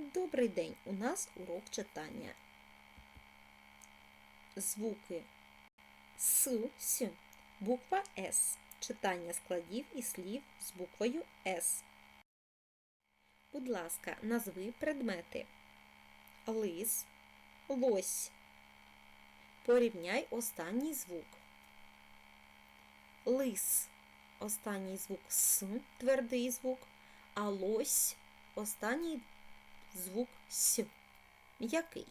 Добрий день! У нас урок читання. Звуки С, С, буква С. Читання складів і слів з буквою С. Будь ласка, назви предмети. Лис, лось. Порівняй останній звук. Лис. Останній звук С, твердий звук, а лось останній звук С. Який?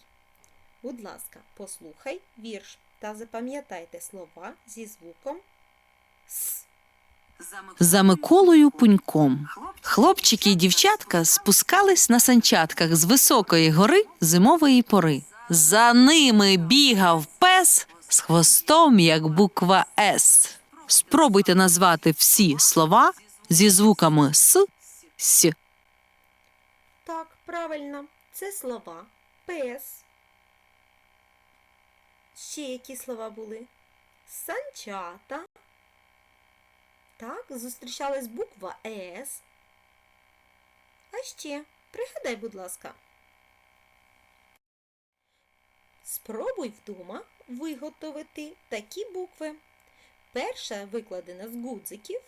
Будь ласка, послухай вірш та запам'ятайте слова зі звуком С. За Миколою Пуньком хлопчики і дівчатка спускались на санчатках з високої гори зимової пори. За ними бігав пес з хвостом, як буква С. Спробуйте назвати всі слова зі звуками С, С. Правильно, це слова пес. Ще які слова були? Санчата. Так, зустрічалась буква С. А ще, пригадай, будь ласка. Спробуй вдома виготовити такі букви. Перша викладена з гудзиків,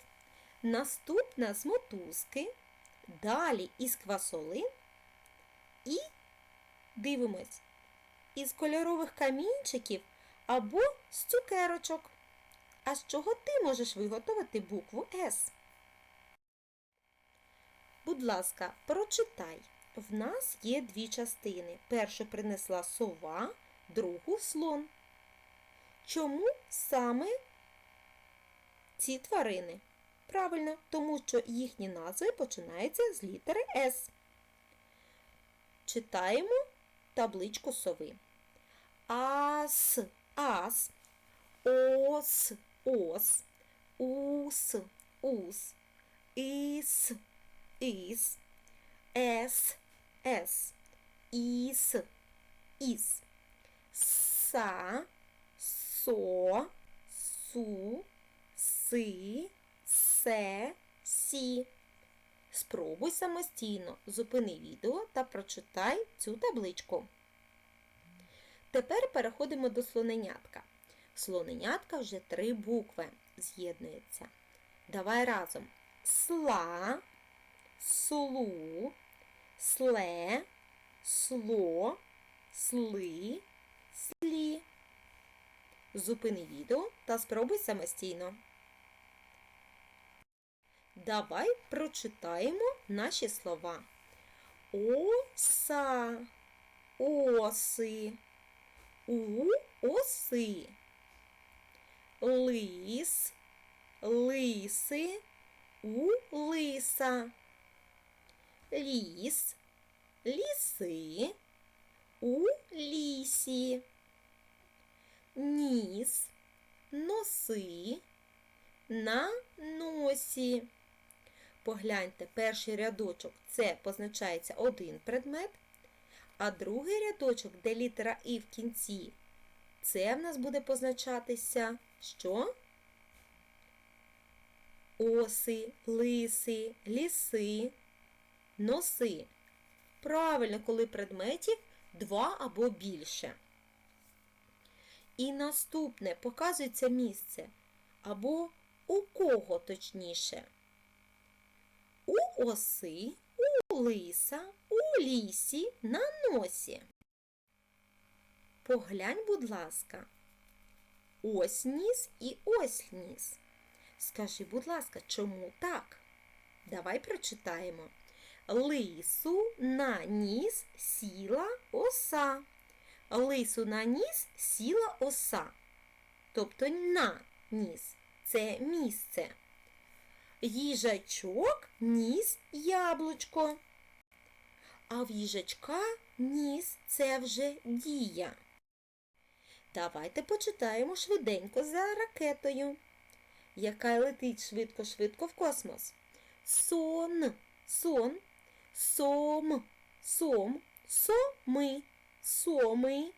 наступна з мотузки, далі із квасолин і дивимось із кольорових камінчиків або з цукерочок. А з чого ти можеш виготовити букву С? Будь ласка, прочитай. В нас є дві частини. Першу принесла сова, другу слон. Чому саме ці тварини? Правильно, тому що їхні назви починаються з літери С. Читаємо табличку сови. Ас, ас, ос, ос, ус, ус, іс, іс, ес, ес, іс, іс, са, со, су, си, се, сі. Спробуй самостійно зупини відео та прочитай цю табличку. Тепер переходимо до слоненятка. Слоненятка вже три букви з'єднуються. Давай разом. Сла, слу, сле, сло, сли, слі. Зупини відео та спробуй самостійно. Давай прочитаємо наші слова. Оса, оси, у оси, лис, лиси, у лиса, ліс, ліси, у лісі, ніс, носи, на носі. Погляньте, перший рядочок це позначається один предмет, а другий рядочок, де літера І в кінці, це в нас буде позначатися що? Оси, лиси, ліси, носи. Правильно, коли предметів два або більше. І наступне показується місце або у кого точніше. У оси, у лиса, у лісі, на носі. Поглянь, будь ласка, ось ніс і ось ніс. Скажи, будь ласка, чому так? Давай прочитаємо. Лису на ніс сіла оса. Лису на ніс сіла оса. Тобто на ніс це місце. Їжачок ніс яблучко. А в їжачка ніс це вже дія. Давайте почитаємо швиденько за ракетою, яка летить швидко-швидко в космос. Сон, сон, сом, сом, соми, соми,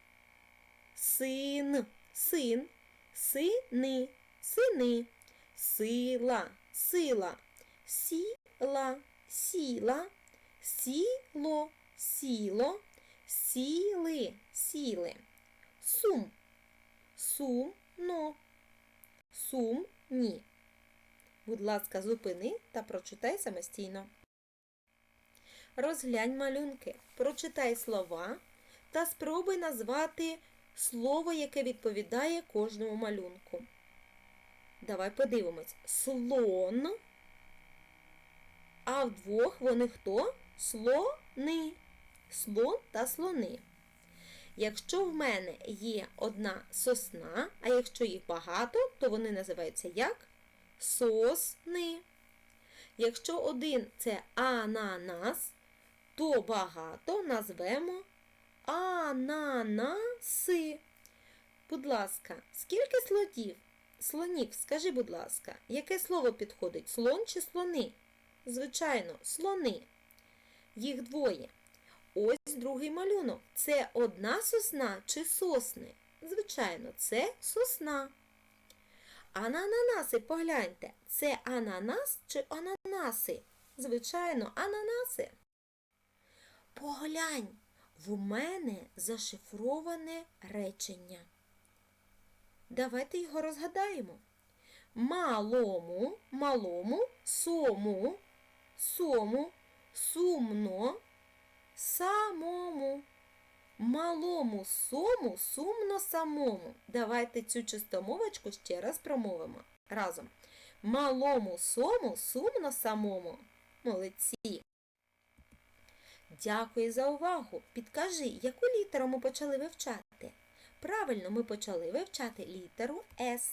син, син, сини, сини, сила, сила, сіла, сіла, сіло, сіло, сіли, сіли. Сум, сумно, сумні. Будь ласка, зупини та прочитай самостійно. Розглянь малюнки, прочитай слова та спробуй назвати слово, яке відповідає кожному малюнку. Давай подивимось. Слон. А вдвох вони хто? Слони. Слон та слони. Якщо в мене є одна сосна, а якщо їх багато, то вони називаються як? Сосни. Якщо один це ананас, то багато назвемо ананаси. Будь ласка, скільки слонів? Слонів, скажи, будь ласка, яке слово підходить? Слон чи слони? Звичайно, слони. Їх двоє. Ось другий малюнок. Це одна сосна чи сосни? Звичайно, це сосна. А на ананаси погляньте, це ананас чи ананаси? Звичайно, ананаси. Поглянь, в мене зашифроване речення. Давайте його розгадаємо. Малому, малому, сому, сому, сумно, самому. Малому сому, сумно самому. Давайте цю чистомовочку ще раз промовимо разом. Малому сому, сумно самому. Молодці. Дякую за увагу. Підкажи, яку літеру ми почали вивчати? Правильно, ми почали вивчати літеру С.